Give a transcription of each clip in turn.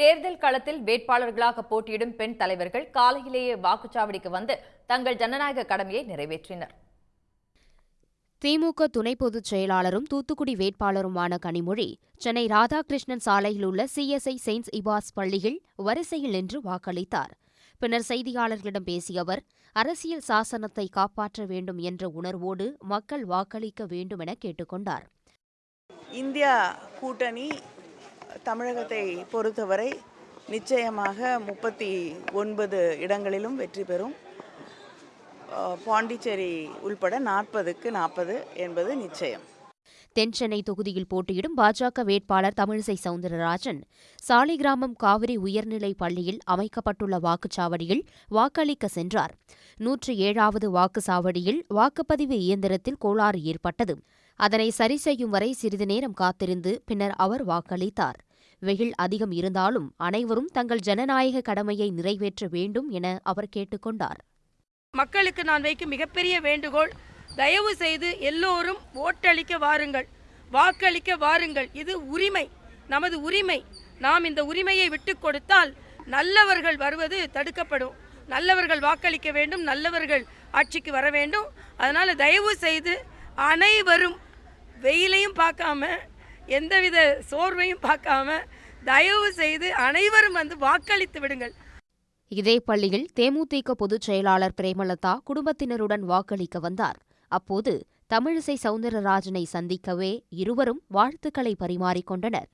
தேர்தல் களத்தில் வேட்பாளர்களாக போட்டியிடும் பெண் தலைவர்கள் காலையிலேயே வாக்குச்சாவடிக்கு வந்து தங்கள் ஜனநாயக கடமையை நிறைவேற்றினர். திமுக துணை பொதுச் செயலாளரும் தூத்துக்குடி வேட்பாளருமான கனிமொழி சென்னை ராதாகிருஷ்ணன் சாலையில் உள்ள சிஎஸ்ஐ செயின்ட்ஸ் இபாஸ் பள்ளியில் வரிசையில் நின்று வாக்களித்தார். பின்னர் செய்தியாளர்களிடம் பேசிய அவர் அரசியல் சாசனத்தை காப்பாற்ற வேண்டும் என்ற உணர்வோடு மக்கள் வாக்களிக்க வேண்டும் என கேட்டுக்கொண்டார் இந்தியா கூட்டணி தமிழகத்தை பொறுத்தவரை நிச்சயமாக முப்பத்தி ஒன்பது இடங்களிலும் வெற்றி பெறும். பாண்டிச்சேரி உள்பட நாற்பதுக்கு நாற்பது என்பது நிச்சயம். தென்சென்னை தொகுதியில் போட்டியிடும் பாஜக வேட்பாளர் தமிழிசை சவுந்தரராஜன். சாலிகிராமம் காவிரி உயர்நிலைப் பள்ளியில் அமைக்கப்பட்டுள்ள வாக்குச்சாவடியில் வாக்களிக்க சென்றார். நூற்று ஏழாவது வாக்குச்சாவடியில் வாக்குப்பதிவு இயந்திரத்தில் கோளாறு ஏற்பட்டது. அதனை சரி செய்யும் வரை சிறிது நேரம் காத்திருந்து பின்னர் அவர் வாக்களித்தார். வெயில் அதிகம் இருந்தாலும் அனைவரும் தங்கள் ஜனநாயக கடமையை நிறைவேற்ற வேண்டும் என அவர் கேட்டுக்கொண்டார். மக்களுக்கு நான் வைக்கும் மிகப்பெரிய வேண்டுகோள் தயவு செய்து எல்லோரும் ஓட்டளிக்க வாருங்கள். வாக்களிக்க வாருங்கள். இது உரிமை. நமது உரிமை. நாம் இந்த உரிமையை விட்டு கொடுத்தால் நல்லவர்கள் வருவது தடுக்கப்படும். நல்லவர்கள் வாக்களிக்க வேண்டும். நல்லவர்கள் ஆட்சிக்கு வர வேண்டும். அதனால் தயவு செய்து அனைவரும் வெயிலையும் பார்க்காம எந்தவித சோர்வையும் பார்க்காம தயவு செய்து அனைவரும் வந்து வாக்களித்து விடுங்கள். இதே பள்ளியில் தேமுதிக பொதுச் செயலாளர் பிரேமலதா குடும்பத்தினருடன் வாக்களிக்க வந்தார். அப்போது தமிழிசை சவுந்தரராஜனை சந்திக்கவே இருவரும் வாழ்த்துக்களை பரிமாறிக்கொண்டனர்.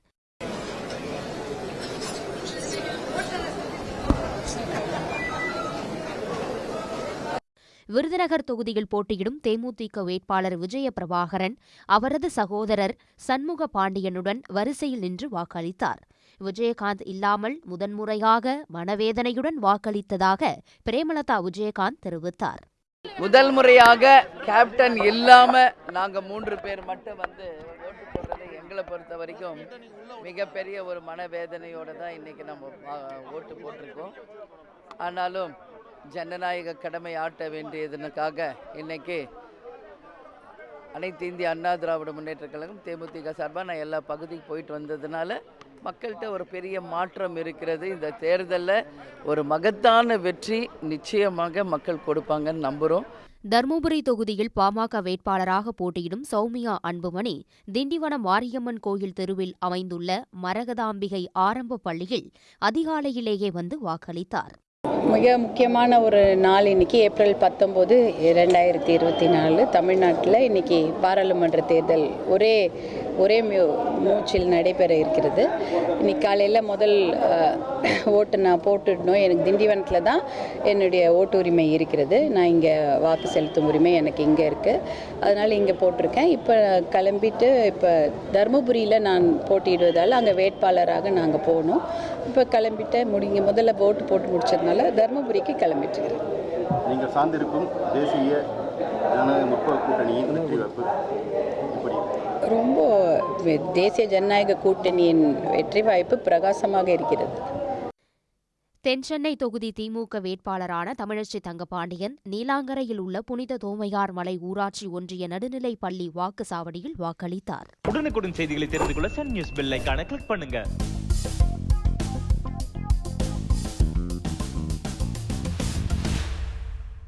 விருதுநகர் தொகுதியில் போட்டியிடும் தேமுதிக வேட்பாளர் விஜய பிரபாகரன் அவரது சகோதரர் சண்முக பாண்டியனுடன் வரிசையில் நின்று வாக்களித்தார். விஜயகாந்த் இல்லாமல் முதன்முறையாக மனவேதனையுடன் வாக்களித்ததாக பிரேமலதா விஜயகாந்த் தெரிவித்தார். முதல் முறையாக கேப்டன் இல்லாம நாங்க மூன்று பேர் மட்டும் வந்து ஓட்டு போடுறது எங்களை பொறுத்த வரைக்கும் மிகப்பெரிய ஒரு மனவேதனையோட தான் இன்னைக்கு நம்ம ஓட்டு போட்டிருக்கோம். ஆனாலும் ஜனநாயக கடமை ஆட்ட வேண்டியதுனுக்காக இன்னைக்கு அனைத்து இந்திய அண்ணா திராவிட முன்னேற்ற கழகம் தேமுதிக சார்பாக நான் எல்லா பகுதிக்கு போயிட்டு வந்ததுனால மக்கள்கிட்ட ஒரு பெரிய மாற்றம் இருக்கிறது. இந்த தேர்தலில் ஒரு மகத்தான வெற்றி நிச்சயமாக மக்கள் கொடுப்பாங்கன்னு நம்புகிறோம் தருமபுரி தொகுதியில் பாமக வேட்பாளராக போட்டியிடும் சௌமியா அன்புமணி திண்டிவனம் மாரியம்மன் கோயில் தெருவில் அமைந்துள்ள மரகதாம்பிகை ஆரம்ப பள்ளியில் அதிகாலையிலேயே வந்து வாக்களித்தார். மிக முக்கியமான ஒரு நாள் இன்னைக்கு ஏப்ரல் பத்தொம்போது ரெண்டாயிரத்தி இருபத்தி நாலு தமிழ்நாட்டில் இன்னைக்கு பாராளுமன்ற தேர்தல் ஒரே ஒரே மூச்சில் நடைபெற இருக்கிறது. இன்னைக்கு காலையில் முதல் ஓட்டு நான் போட்டுடணும். எனக்கு திண்டிவனத்தில் தான் என்னுடைய ஓட்டு உரிமை இருக்கிறது. நான் இங்கே வாக்கு செலுத்தும் உரிமை எனக்கு இங்கே இருக்குது அதனால் இங்கே போட்டிருக்கேன். இப்போ கிளம்பிட்டு இப்போ தருமபுரியில் நான் போட்டியிடுவதால் அங்கே வேட்பாளராக நாங்கள் போகணும். இப்போ கிளம்பிட்டு முடிங்க முதல்ல ஓட்டு போட்டு முடிச்சதுனால தருமபுரிக்கு கிளம்பிட்டு இருக்கிறேன் நீங்கள் சார்ந்திருக்கும் தேசிய முற்போக்கு கூட்டணியின் வெற்றி ரொம்ப தேசிய ஜனநாயக கூட்டணியின் வெற்றி வாய்ப்பு பிரகாசமாக இருக்கிறது. தென்சென்னை தொகுதி திமுக வேட்பாளரான தமிழச்சி தங்கபாண்டியன் நீலாங்கரையில் உள்ள புனித தோமையார் மலை ஊராட்சி ஒன்றிய நடுநிலைப் பள்ளி வாக்குச்சாவடியில் வாக்களித்தார். உடனுக்குடன் செய்திகளை தெரிந்து கொள்ள சன் நியூஸ் பெல் ஐகானை கிளிக் பண்ணுங்க.